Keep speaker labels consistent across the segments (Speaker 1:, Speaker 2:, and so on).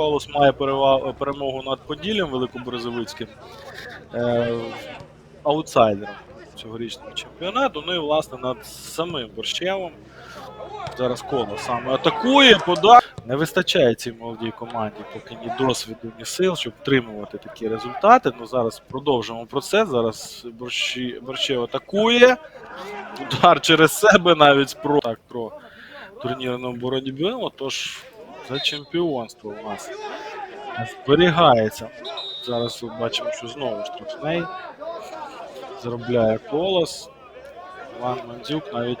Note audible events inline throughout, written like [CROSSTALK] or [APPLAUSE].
Speaker 1: Колос має перемогу над Поділлям Великоборозовицьким е, аутсайдером цьогорічного чемпіонату. Ну і власне над самим Борщевим. Зараз коло саме атакує, пода. Не вистачає цій молодій команді поки ні досвіду, ні сил, щоб втримувати такі результати. Ну зараз продовжимо процес. Зараз Борщі, Борщев атакує. Удар через себе навіть про так про турнірну боротьбу. Отож, за чемпіонство у нас зберігається. Зараз бачимо, що знову штрафний. Заробляє колос. Іван Мандзюк навіть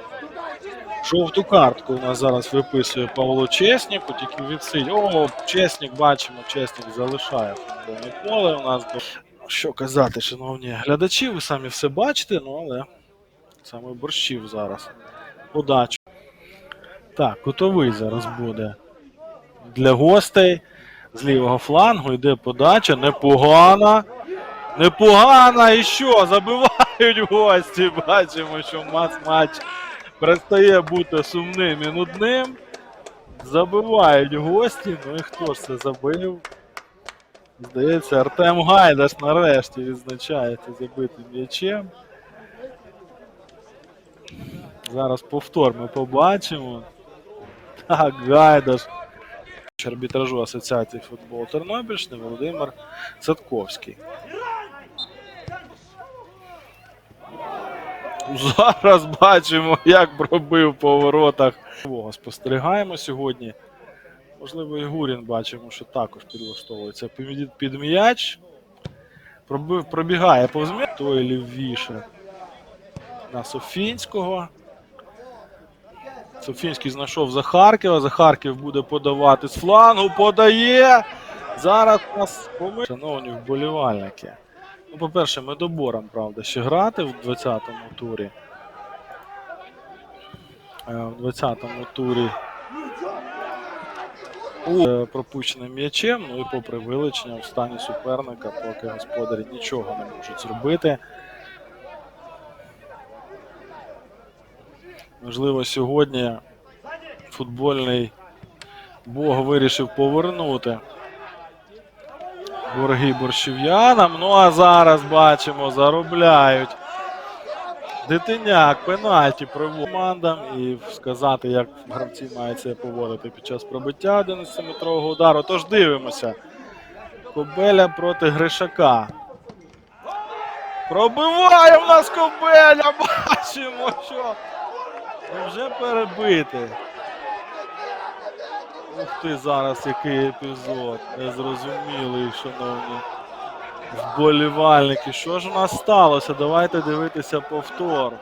Speaker 1: жовту картку у нас зараз виписує Павло Чесніку, тільки відсидь. О, Чеснік, бачимо, Чеснік залишає футбольне поле. У нас що казати, шановні глядачі, ви самі все бачите, ну але саме борщів зараз. Подачу. Так, кутовий зараз буде для гостей. З лівого флангу йде подача. Непогана. Непогана. І що? Забивають гості. Бачимо, що мас-матч перестає бути сумним і нудним. Забивають гості. Ну і хто ж це забив? Здається, Артем Гайдаш нарешті відзначається забитим м'ячем. Зараз повтор ми побачимо. Так, Гайдаш. Арбітражу Асоціації футболу Тернопільщини Володимир Садковський. Зараз бачимо, як пробив по воротах. Спостерігаємо сьогодні. Можливо, і Гурін бачимо, що також підлаштовується під, м'яч. Пробігає повз м'яч. Той лівіше на Софінського. Софінський знайшов Захаркова. Захарків буде подавати з флангу. Подає. Зараз нас помилка. Шановні вболівальники. Ну, по-перше, ми добором, правда, ще грати в 20-му турі. Е, В 20-му турі е, пропущеним м'ячем, ну і попри вилучення в стані суперника, поки господарі нічого не можуть зробити. Можливо, сьогодні футбольний Бог вирішив повернути борги борщів'янам. Ну а зараз бачимо, заробляють. Дитиняк, пенальті приводить командам і сказати, як гравці мають себе поводити під час пробиття 11-метрового удару. Тож дивимося. Кобеля проти Гришака. Пробиває в нас Кобеля! [LAUGHS] Бачимо, що вже перебити. Ух ти, зараз який епізод. Незрозумілий, шановні вболівальники. Що ж у нас сталося? Давайте дивитися повтор.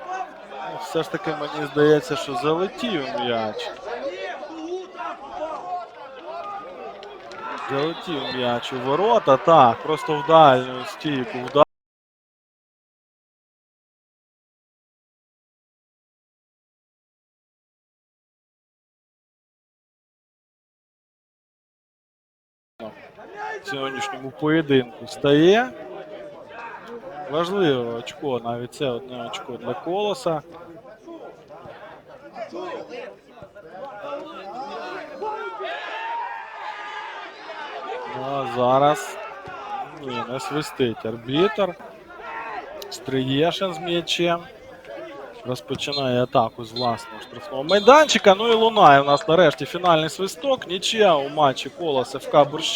Speaker 1: Ну, все ж таки мені здається, що залетів м'яч. Залетів м'яч у ворота, так, просто в дальню стійку. В сьогоднішньому поєдинку стає. Важливе очко, навіть це одне очко для колоса. Ну, а зараз ні, не свистить арбітр. Стриєшин з м'ячем. Розпочинає атаку з власного штрафного майданчика. Ну і лунає у нас нарешті фінальний свисток. Нічия у матчі кола СФК Борщ.